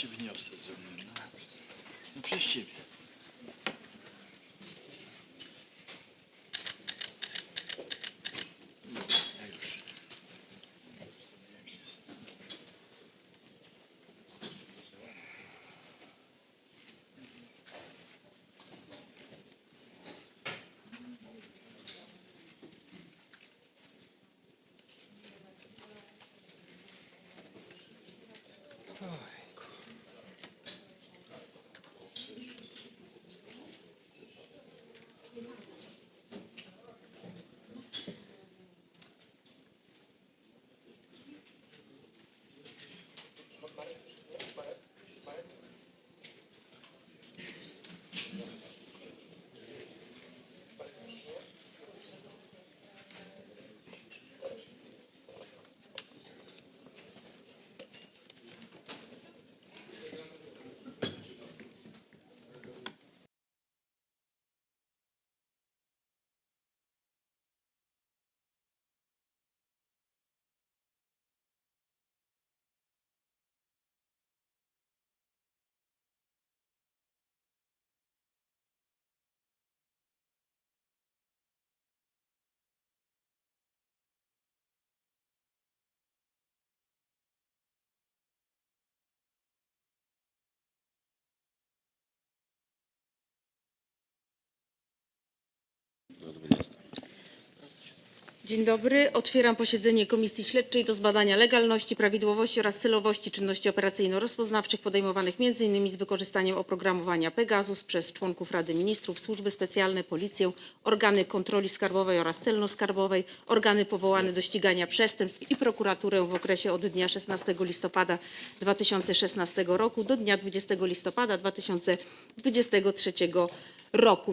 się wyniosę ze mną. No, no przez ciebie. Dzień dobry. Otwieram posiedzenie Komisji Śledczej do zbadania legalności, prawidłowości oraz celowości czynności operacyjno-rozpoznawczych podejmowanych m.in. z wykorzystaniem oprogramowania Pegasus przez członków Rady Ministrów, służby specjalne, policję, organy kontroli skarbowej oraz celno-skarbowej, organy powołane do ścigania przestępstw i prokuraturę w okresie od dnia 16 listopada 2016 roku do dnia 20 listopada 2023 roku.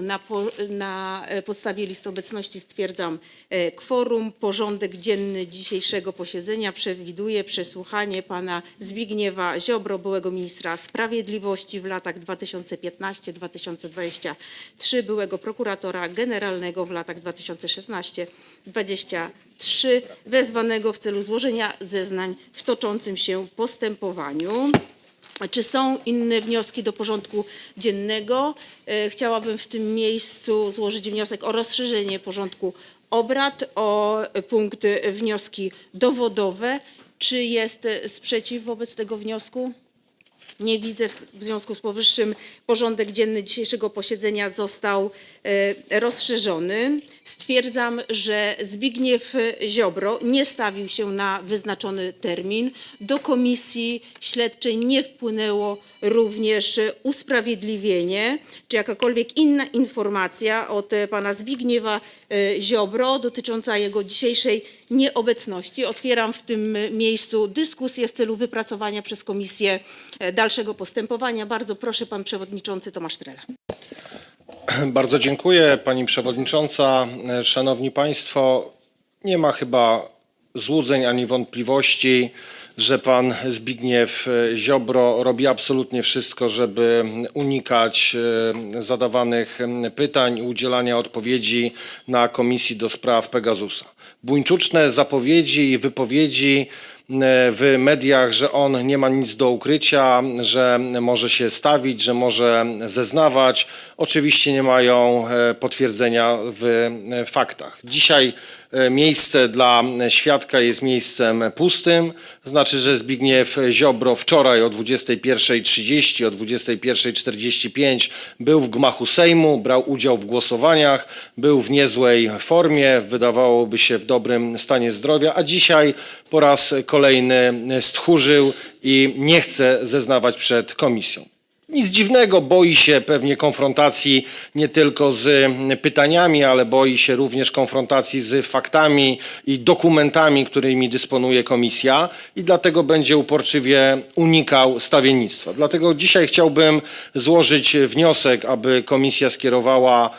Na, po, na e, podstawie listy obecności stwierdzam e, kworum. Porządek dzienny dzisiejszego posiedzenia przewiduje przesłuchanie pana Zbigniewa Ziobro, byłego ministra sprawiedliwości w latach 2015-2023, byłego prokuratora generalnego w latach 2016-2023, wezwanego w celu złożenia zeznań w toczącym się postępowaniu. Czy są inne wnioski do porządku dziennego? E, Chciałabym w tym miejscu złożyć wniosek o rozszerzenie porządku obrad o punkt e, wnioski dowodowe. Czy jest e, sprzeciw wobec tego wniosku? Nie widzę. W związku z powyższym porządek dzienny dzisiejszego posiedzenia został e, rozszerzony. Stwierdzam, że Zbigniew Ziobro nie stawił się na wyznaczony termin. Do komisji śledczej nie wpłynęło również usprawiedliwienie czy jakakolwiek inna informacja od pana Zbigniewa e, Ziobro dotycząca jego dzisiejszej nieobecności. Otwieram w tym miejscu dyskusję w celu wypracowania przez komisję e, dalszego postępowania. Bardzo proszę, pan przewodniczący Tomasz Trela. Bardzo dziękuję Pani Przewodnicząca. Szanowni Państwo, nie ma chyba złudzeń ani wątpliwości, że Pan Zbigniew Ziobro robi absolutnie wszystko, żeby unikać e, zadawanych pytań i udzielania odpowiedzi na Komisji do Spraw Pegasusa. Buńczuczne zapowiedzi i wypowiedzi w mediach, że on nie ma nic do ukrycia, że może się stawić, że może zeznawać, oczywiście nie mają e, potwierdzenia w e, faktach. Dzisiaj e, miejsce dla świadka jest miejscem pustym, znaczy, że Zbigniew Ziobro wczoraj o 21.30, o 21.45 był w gmachu Sejmu, brał udział w głosowaniach, był w niezłej formie, wydawałoby się w dobrym stanie zdrowia, a dzisiaj po raz kolejny stchórzył i nie chce zeznawać przed komisją. Nic dziwnego, boi się pewnie konfrontacji nie tylko z pytaniami, ale boi się również konfrontacji z faktami i dokumentami, którymi dysponuje komisja i dlatego będzie uporczywie unikał stawiennictwa. Dlatego dzisiaj chciałbym złożyć wniosek, aby komisja skierowała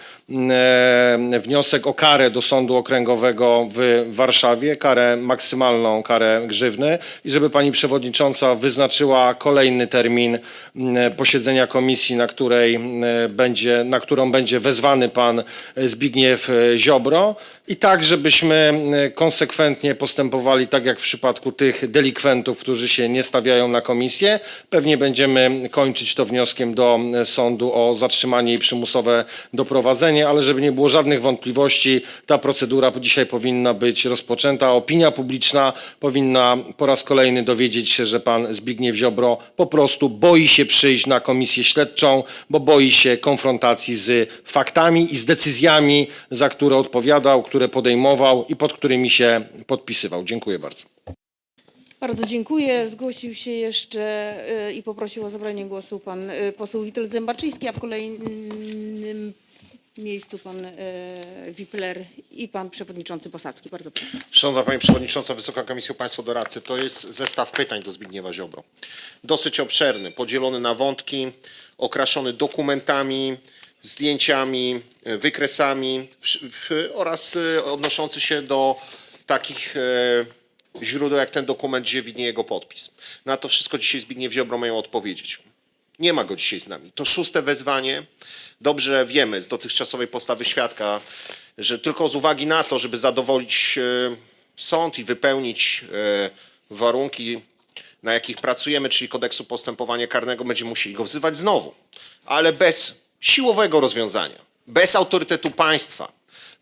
wniosek o karę do Sądu Okręgowego w Warszawie, karę maksymalną, karę grzywny. I żeby pani przewodnicząca wyznaczyła kolejny termin m, posiedzenia komisji, na której m, będzie, na którą będzie wezwany pan Zbigniew e, Ziobro. I tak, żebyśmy konsekwentnie postępowali tak jak w przypadku tych delikwentów, którzy się nie stawiają na komisję. Pewnie będziemy kończyć to wnioskiem do sądu o zatrzymanie i przymusowe doprowadzenie, ale żeby nie było żadnych wątpliwości, ta procedura dzisiaj powinna być rozpoczęta. Opinia publiczna powinna po raz kolejny dowiedzieć się, że pan Zbigniew Ziobro po prostu boi się przyjść na komisję śledczą, bo boi się konfrontacji z faktami i z decyzjami, za które odpowiadał, które podejmował i pod którymi się podpisywał. Dziękuję bardzo. Bardzo dziękuję. Zgłosił się jeszcze y, i poprosił o zabranie głosu pan y, poseł Witold Zębaczyński, a w kolejnym miejscu pan y, Wipler i pan przewodniczący Posadzki. Bardzo proszę. Szanowna Pani Przewodnicząca, Wysoka Komisjo Państwo Doradcy, to jest zestaw pytań do Zbigniewa Ziobro. Dosyć obszerny, podzielony na wątki, okraszony dokumentami, zdjęciami, e, wykresami oraz e, odnoszący się do takich e, źródeł jak ten dokument, gdzie widnieje jego podpis. Na to wszystko dzisiaj Zbigniew Ziobro mają odpowiedzieć. Nie ma go dzisiaj z nami. To szóste wezwanie. Dobrze wiemy z dotychczasowej postawy świadka, że tylko z uwagi na to, żeby zadowolić e, sąd i wypełnić e, warunki, na jakich pracujemy, czyli kodeksu postępowania karnego, będziemy musieli go wzywać znowu. Ale bez siłowego rozwiązania, bez autorytetu państwa,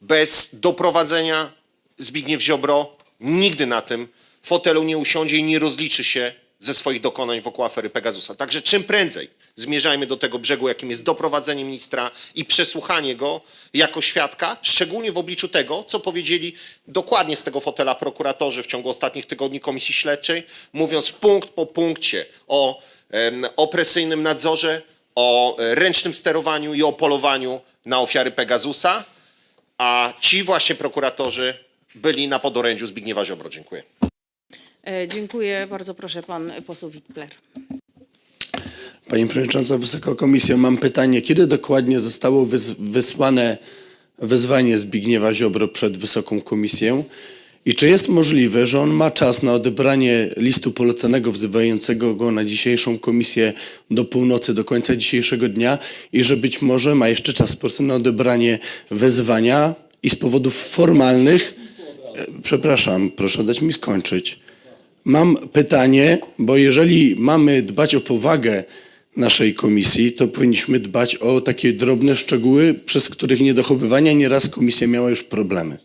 bez doprowadzenia Zbigniew Ziobro nigdy na tym fotelu nie usiądzie i nie rozliczy się ze swoich dokonań wokół afery Pegasusa. Także czym prędzej zmierzajmy do tego brzegu, jakim jest doprowadzenie ministra i przesłuchanie go jako świadka, szczególnie w obliczu tego, co powiedzieli dokładnie z tego fotela prokuratorzy w ciągu ostatnich tygodni Komisji Śledczej, mówiąc punkt po punkcie o em, opresyjnym nadzorze, o ręcznym sterowaniu i o polowaniu na ofiary Pegasusa, a ci właśnie prokuratorzy byli na podorędziu Zbigniewa Ziobro. Dziękuję. E, Dziękuję. Bardzo proszę pan poseł Wipler. Pani Przewodnicząca, Wysoka Komisjo, mam pytanie. Kiedy dokładnie zostało wys- wysłane wezwanie Zbigniewa Ziobro przed Wysoką Komisję? I czy jest możliwe, że on ma czas na odebranie listu poleconego wzywającego go na dzisiejszą komisję do północy, do końca dzisiejszego dnia i że być może ma jeszcze czas na odebranie wezwania i z powodów formalnych, e, przepraszam, proszę dać mi skończyć. Mam pytanie, bo jeżeli mamy dbać o powagę naszej komisji, to powinniśmy dbać o takie drobne szczegóły, przez których niedochowywania nieraz komisja miała już problemy.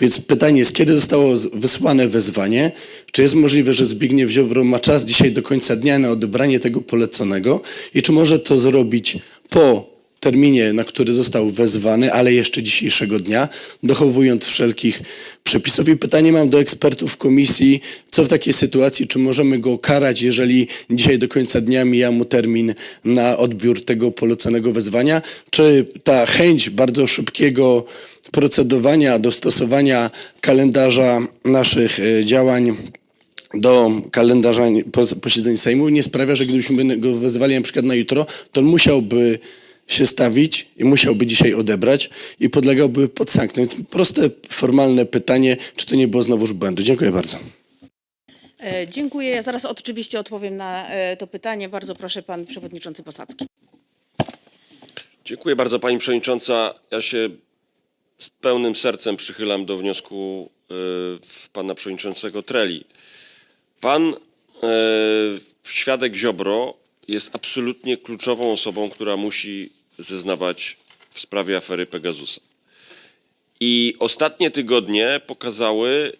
Więc pytanie jest, kiedy zostało wysłane wezwanie? Czy jest możliwe, że Zbigniew Ziobro ma czas dzisiaj do końca dnia na odebranie tego poleconego? I czy może to zrobić po terminie, na który został wezwany, ale jeszcze dzisiejszego dnia, dochowując wszelkich przepisów? I pytanie mam do ekspertów komisji, co w takiej sytuacji, czy możemy go karać, jeżeli dzisiaj do końca dnia mija mu termin na odbiór tego poleconego wezwania? Czy ta chęć bardzo szybkiego procedowania, dostosowania kalendarza naszych e, działań do kalendarza pos- posiedzeń Sejmu nie sprawia, że gdybyśmy go wezwali na przykład na jutro, to on musiałby się stawić i musiałby dzisiaj odebrać i podlegałby pod sankcję. Więc proste, formalne pytanie, czy to nie było znowuż błędu. Dziękuję bardzo. E, Dziękuję. Ja zaraz oczywiście odpowiem na e, to pytanie. Bardzo proszę pan przewodniczący Posadzki. Dziękuję bardzo Pani Przewodnicząca. Ja się z pełnym sercem przychylam do wniosku y, Pana Przewodniczącego Treli. Pan y, świadek Ziobro jest absolutnie kluczową osobą, która musi zeznawać w sprawie afery Pegasusa. I ostatnie tygodnie pokazały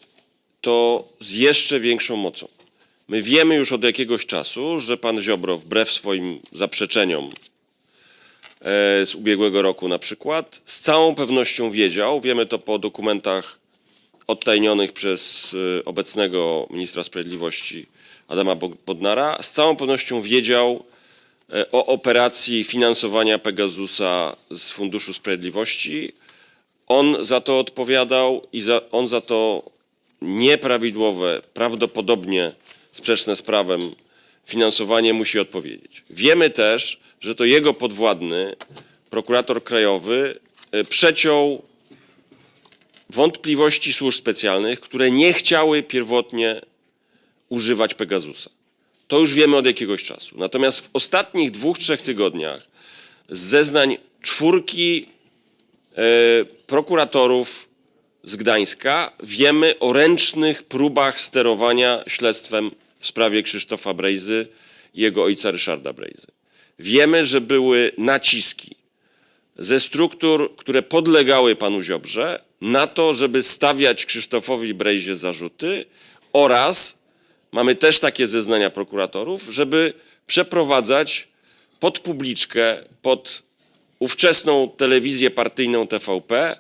to z jeszcze większą mocą. My wiemy już od jakiegoś czasu, że pan Ziobro, wbrew swoim zaprzeczeniom e, z ubiegłego roku na przykład, z całą pewnością wiedział, wiemy to po dokumentach odtajnionych przez e, obecnego ministra sprawiedliwości Adama Bo- Bodnara, z całą pewnością wiedział o operacji finansowania Pegasusa z Funduszu Sprawiedliwości. On za to odpowiadał i za, on za to nieprawidłowe, prawdopodobnie sprzeczne z prawem finansowanie musi odpowiedzieć. Wiemy też, że to jego podwładny, prokurator krajowy, e, przeciął wątpliwości służb specjalnych, które nie chciały pierwotnie używać Pegasusa. To już wiemy od jakiegoś czasu. Natomiast w ostatnich dwóch, trzech tygodniach z zeznań czwórki e, prokuratorów z Gdańska wiemy o ręcznych próbach sterowania śledztwem w sprawie Krzysztofa Brejzy i jego ojca Ryszarda Brejzy. Wiemy, że były naciski ze struktur, które podlegały panu Ziobrze, na to, żeby stawiać Krzysztofowi Brejzie zarzuty oraz mamy też takie zeznania prokuratorów, żeby przeprowadzać pod publiczkę, pod ówczesną telewizję partyjną TVP e,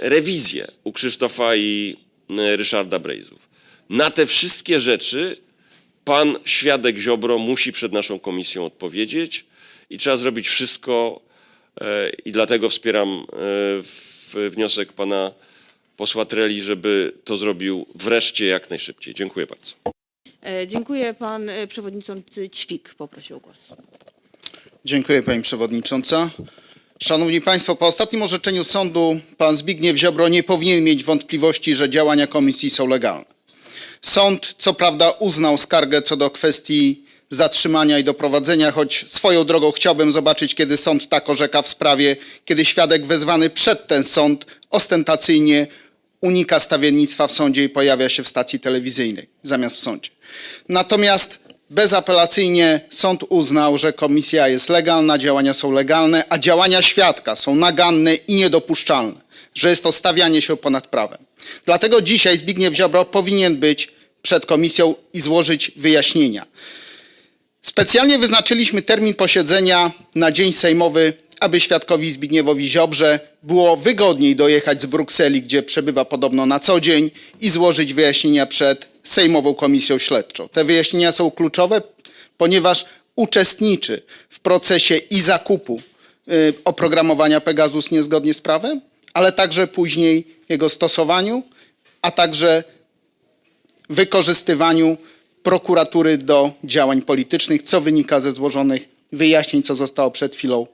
rewizję u Krzysztofa i e, Ryszarda Brejzów. Na te wszystkie rzeczy pan świadek Ziobro musi przed naszą komisją odpowiedzieć i trzeba zrobić wszystko e, i dlatego wspieram wniosek pana posła Treli, żeby to zrobił wreszcie jak najszybciej. Dziękuję bardzo. E, Dziękuję. Pan e, przewodniczący Ćwik poprosił o głos. Dziękuję Pani Przewodnicząca. Szanowni Państwo, po ostatnim orzeczeniu sądu pan Zbigniew Ziobro nie powinien mieć wątpliwości, że działania komisji są legalne. Sąd co prawda uznał skargę co do kwestii zatrzymania i doprowadzenia, choć swoją drogą chciałbym zobaczyć, kiedy sąd tak orzeka w sprawie, kiedy świadek wezwany przed ten sąd ostentacyjnie unika stawiennictwa w sądzie i pojawia się w stacji telewizyjnej zamiast w sądzie. Natomiast bezapelacyjnie sąd uznał, że komisja jest legalna, działania są legalne, a działania świadka są naganne i niedopuszczalne, że jest to stawianie się ponad prawem. Dlatego dzisiaj Zbigniew Ziobro powinien być przed komisją i złożyć wyjaśnienia. Specjalnie wyznaczyliśmy termin posiedzenia na dzień sejmowy, aby świadkowi Zbigniewowi Ziobrze było wygodniej dojechać z Brukseli, gdzie przebywa podobno na co dzień i złożyć wyjaśnienia przed Sejmową Komisją Śledczą. Te wyjaśnienia są kluczowe, ponieważ uczestniczy w procesie i zakupu y, oprogramowania Pegasus niezgodnie z prawem, ale także później jego stosowaniu, a także wykorzystywaniu prokuratury do działań politycznych, co wynika ze złożonych wyjaśnień, co zostało przed chwilą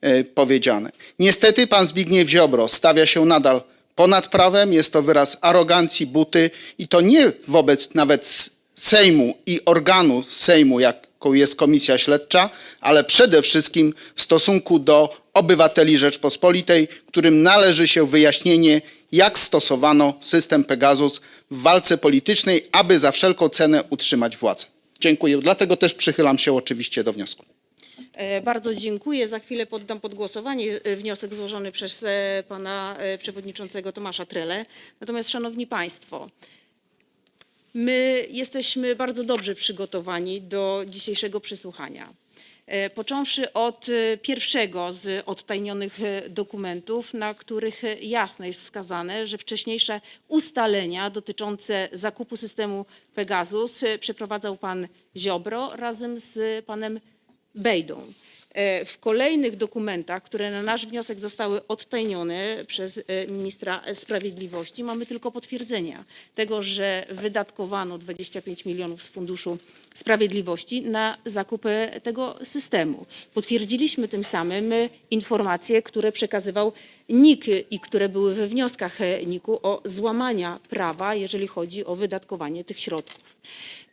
e, powiedziane. Niestety pan Zbigniew Ziobro stawia się nadal ponad prawem, jest to wyraz arogancji, buty i to nie wobec nawet Sejmu i organu Sejmu, jaką jest komisja śledcza, ale przede wszystkim w stosunku do obywateli Rzeczpospolitej, którym należy się wyjaśnienie, jak stosowano system Pegasus w walce politycznej, aby za wszelką cenę utrzymać władzę. Dziękuję. Dlatego też przychylam się oczywiście do wniosku. E, Bardzo dziękuję. Za chwilę poddam pod głosowanie e, wniosek złożony przez e, pana przewodniczącego Tomasza Trele. Natomiast, szanowni państwo, my jesteśmy bardzo dobrze przygotowani do dzisiejszego przesłuchania. E, Począwszy od e, pierwszego z odtajnionych e, dokumentów, na których jasno jest wskazane, że wcześniejsze ustalenia dotyczące zakupu systemu Pegasus przeprowadzał pan Ziobro razem z panem Bejdą. E, W kolejnych dokumentach, które na nasz wniosek zostały odtajnione przez e, ministra sprawiedliwości, mamy tylko potwierdzenia tego, że wydatkowano 25 milionów z Funduszu Sprawiedliwości na zakupę tego systemu. Potwierdziliśmy tym samym informacje, które przekazywał NIK i które były we wnioskach e, NIK-u o złamania prawa, jeżeli chodzi o wydatkowanie tych środków.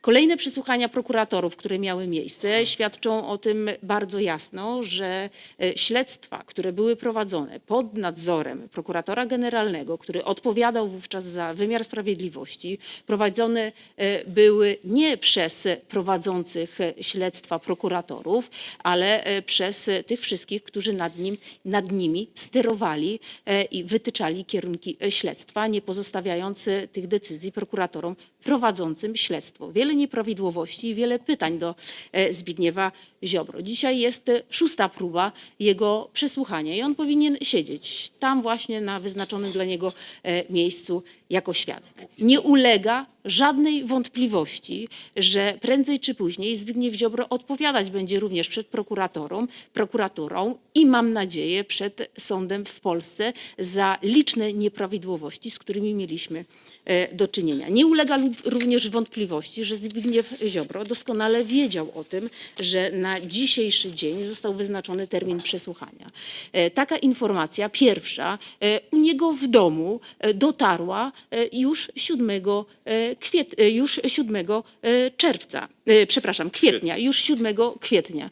Kolejne przesłuchania prokuratorów, które miały miejsce, świadczą o tym bardzo jasno, że e, śledztwa, które były prowadzone pod nadzorem prokuratora generalnego, który odpowiadał wówczas za wymiar sprawiedliwości, prowadzone e, były nie przez prowadzących śledztwa prokuratorów, ale przez tych wszystkich, którzy nad, nim, nad nimi sterowali e, i wytyczali kierunki e, śledztwa, nie pozostawiając e, tych decyzji prokuratorom prowadzącym śledztwo. Wiele nieprawidłowości i wiele pytań do e, Zbigniewa Ziobro. Dzisiaj jest e, szósta próba jego przesłuchania i on powinien siedzieć tam właśnie na wyznaczonym dla niego e, miejscu jako świadek. Nie ulega żadnej wątpliwości, że prędzej czy później Zbigniew Ziobro odpowiadać będzie również przed prokuratorą, prokuraturą i mam nadzieję przed sądem w Polsce za liczne nieprawidłowości, z którymi mieliśmy do czynienia. Nie ulega również wątpliwości, że Zbigniew Ziobro doskonale wiedział o tym, że na dzisiejszy dzień został wyznaczony termin przesłuchania. E, Taka informacja pierwsza e, u niego w domu e, dotarła już 7, e, kwiet, już 7 e, czerwca, przepraszam, kwietnia, już 7 kwietnia.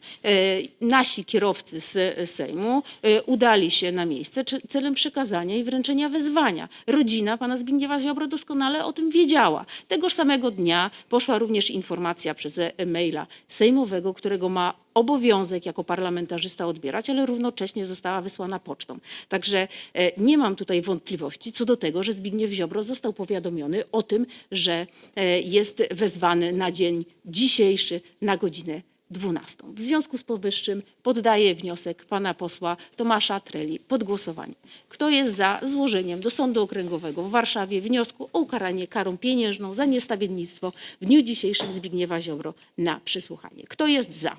Nasi kierowcy z Sejmu udali się na miejsce celem przekazania i wręczenia wezwania. Rodzina pana Zbigniewa Ziobro doskonale o tym wiedziała. Tegoż samego dnia poszła również informacja przez e- maila sejmowego, którego ma obowiązek jako parlamentarzysta odbierać, ale równocześnie została wysłana pocztą. Także e, nie mam tutaj wątpliwości co do tego, że Zbigniew Ziobro został powiadomiony o tym, że e, jest wezwany na dzień dzisiejszy na godzinę 12. W związku z powyższym poddaję wniosek pana posła Tomasza Treli pod głosowanie. Kto jest za złożeniem do Sądu Okręgowego w Warszawie wniosku o ukaranie karą pieniężną za niestawiennictwo w dniu dzisiejszym Zbigniewa Ziobro na przesłuchanie? Kto jest za?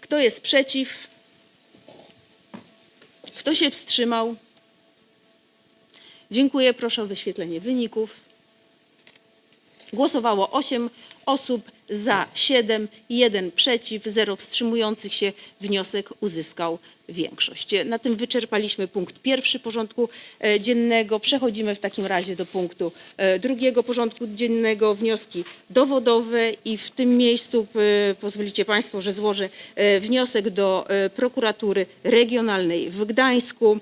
Kto jest przeciw? Kto się wstrzymał? Dziękuję. Proszę o wyświetlenie wyników. Głosowało 8 osób, za 7, 1 przeciw, 0 wstrzymujących się. Wniosek uzyskał większość. Na tym wyczerpaliśmy punkt pierwszy porządku e, dziennego. Przechodzimy w takim razie do punktu e, drugiego porządku dziennego. Wnioski dowodowe i w tym miejscu pozwolicie Państwo, że złożę e, wniosek do prokuratury regionalnej w Gdańsku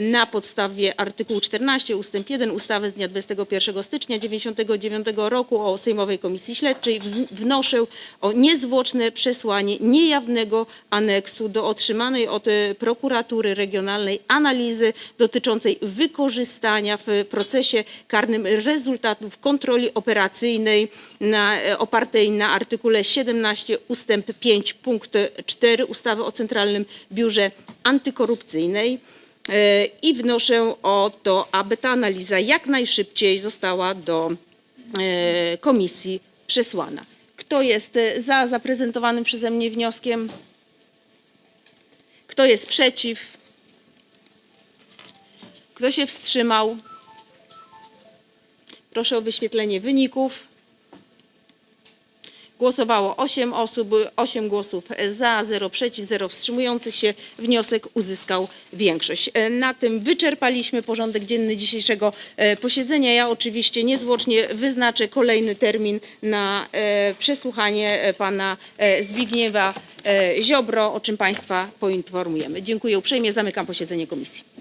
na podstawie artykułu 14 ustęp 1 ustawy z dnia 21 stycznia 1999 roku o Sejmowej Komisji Śledczej wnoszę o niezwłoczne przesłanie niejawnego aneksu do otrzymanej od e, prokuratury regionalnej analizy dotyczącej wykorzystania w procesie karnym rezultatów kontroli operacyjnej na, e, opartej na artykule 17 ustęp 5 punkt 4 ustawy o Centralnym Biurze Antykorupcyjnej. E, I wnoszę o to, aby ta analiza jak najszybciej została do komisji przesłana. Kto jest za zaprezentowanym przeze mnie wnioskiem? Kto jest przeciw? Kto się wstrzymał? Proszę o wyświetlenie wyników. Głosowało 8 osób, 8 głosów za, 0 przeciw, 0 wstrzymujących się. Wniosek uzyskał większość. E, Na tym wyczerpaliśmy porządek dzienny dzisiejszego e, posiedzenia. Ja oczywiście niezwłocznie wyznaczę kolejny termin na e, przesłuchanie pana Zbigniewa Ziobro, o czym państwa poinformujemy. Dziękuję uprzejmie. Zamykam posiedzenie komisji.